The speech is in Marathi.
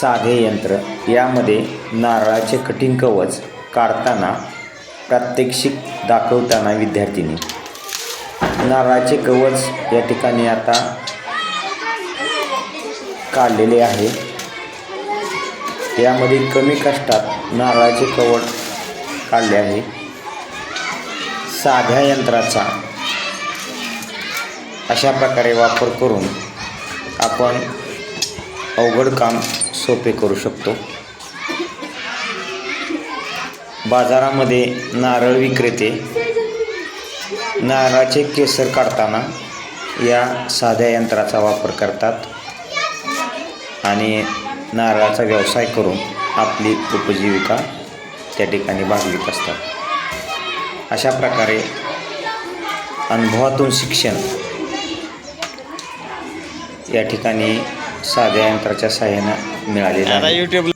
साधे यंत्र यामध्ये नारळाचे कठीण कवच काढताना प्रात्यक्षिक दाखवताना विद्यार्थिनी. नारळाचे कवच या ठिकाणी आता काढलेले आहे. यामध्ये कमी कष्टात नारळाचे कवच काढले आहे. साध्या यंत्राचा अशा प्रकारे वापर करून आपण अवघड काम सोपे करू शकतो. बाजारामध्ये नारळ विक्रेते नारळाचे केसर काढताना या साध्या यंत्राचा वापर करतात आणि नारळाचा व्यवसाय करून आपली उपजीविका त्या ठिकाणी भागवीत असतात. अशा प्रकारे अनुभवातून शिक्षण या ठिकाणी साध्या यंत्राच्या सहाय्यानं मिळालेलं आता आहे. युट्यूब